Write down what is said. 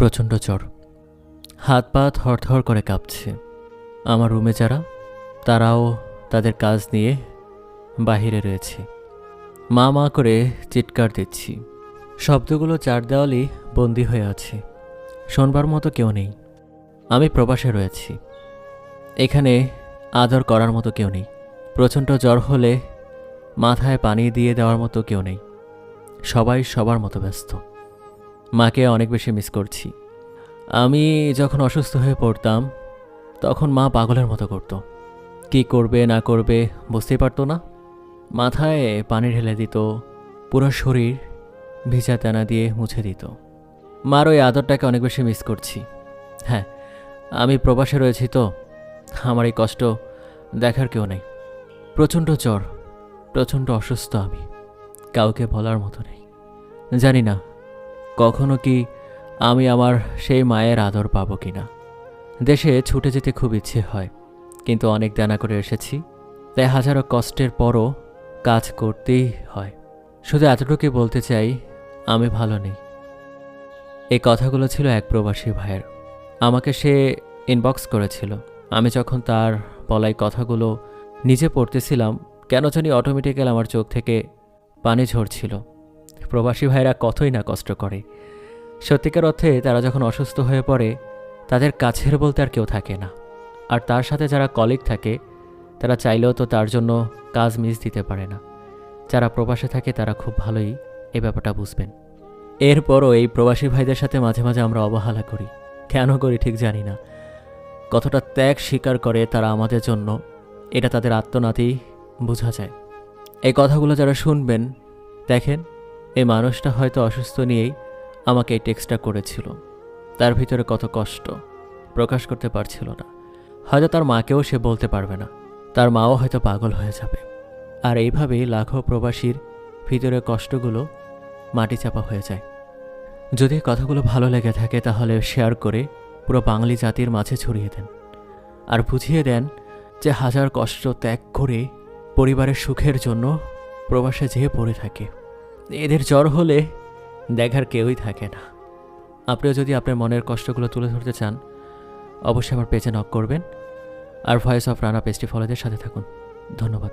প্রচণ্ড জ্বর। হাত পা থরথর করে কাঁপছে। আমার রুমে যারা, তারাও তাদের কাজ নিয়ে বাহিরে রয়েছে। মা মা করে চিৎকার দিচ্ছি। শব্দগুলো চার দেওয়ালই বন্দি হয়ে আছে। শোনবার মতো কেউ নেই। আমি প্রবাসে রয়েছি। এখানে আদর করার মতো কেউ নেই। প্রচণ্ড জ্বর হলে মাথায় পানি দিয়ে দেওয়ার মতো কেউ নেই। সবাই সবার মতো ব্যস্ত। মাকে অনেক বেশি মিস করছি। আমি যখন অসুস্থ হয়ে পড়তাম, তখন মা পাগলের মতো করতো। কি করবে, না করবে, বুঝতেই পারতো না। মাথায় পানি ঢেলে দিত, পুরো শরীর ভিজা তেনা দিয়ে মুছে দিত। মার ওই আদরটাকে অনেক বেশি মিস করছি। হ্যাঁ আমি প্রবাসে রয়েছি তো, আমার এই কষ্ট দেখার কেউ নেই। প্রচণ্ড জ্বর, প্রচণ্ড অসুস্থ আমি, কাউকে বলার মতো নেই। জানি না কখনো কি আমি আমার সেই মায়ের আদর পাবো কি না দেশে ছুটে যেতে খুব ইচ্ছে হয়, কিন্তু অনেক দানা করে এসেছি, তাই হাজারো কষ্টের পরও কাজ করতেই হয়। শুধু এতটুকুই বলতে চাই, আমি ভালো নেই। এই কথাগুলো ছিল এক প্রবাসী ভাইয়ের। আমাকে সে ইনবক্স করেছিল। আমি যখন তার বলাই কথাগুলো নিজে পড়তেছিলাম, কেন জানি অটোমেটিক্যাল আমার চোখ থেকে পানি ঝরছিল। প্রবাসী ভাইরা কতই না কষ্ট করে। সত্যিকার অর্থে তারা যখন অসুস্থ হয়ে পড়ে, তাদের কাছের বলতে আর কেউ থাকে না। আর তার সাথে যারা কলিগ থাকে, তারা চাইলেও তো তার জন্য কাজ মিস দিতে পারে না। যারা প্রবাসে থাকে, তারা খুব ভালোই এ ব্যাপারটা বুঝবেন। এরপরও এই প্রবাসী ভাইদের সাথে মাঝে মাঝে আমরা অবহেলা করি। কেন করি ঠিক জানি না। কতটা ত্যাগ স্বীকার করে তারা আমাদের জন্য, এটা তাদের আত্মনাতেই বোঝা যায়। এই কথাগুলো যারা শুনবেন, দেখেন এই মানুষটা হয়তো অসুস্থ নিয়েই আমাকে এই টেক্সটটা করেছিল। তার ভিতরে কত কষ্ট প্রকাশ করতে পারছিল না। হয়তো তার মাকেও সে বলতে পারবে না। তার মাও হয়তো পাগল হয়ে যাবে। আর এইভাবেই লাখো প্রবাসীর ভিতরে কষ্টগুলো মাটি চাপা হয়ে যায়। যদি কথাগুলো ভালো লেগে থাকে তাহলে শেয়ার করে পুরো বাঙালি জাতির মাঝে ছড়িয়ে দেন। আর বুঝিয়ে দেন যে হাজার কষ্ট ত্যাগ করে পরিবারের সুখের জন্য প্রবাসে যেয়ে পড়ে থাকে। এদের জ্বর হলে দেখার কেউই থাকে না। আপনিও যদি আপনার মনের কষ্টগুলো তুলে ধরতে চান, অবশ্যই আমার পেজে নক করবেন আর ভয়েস অফ রানা ফলোদের সাথে থাকুন। ধন্যবাদ।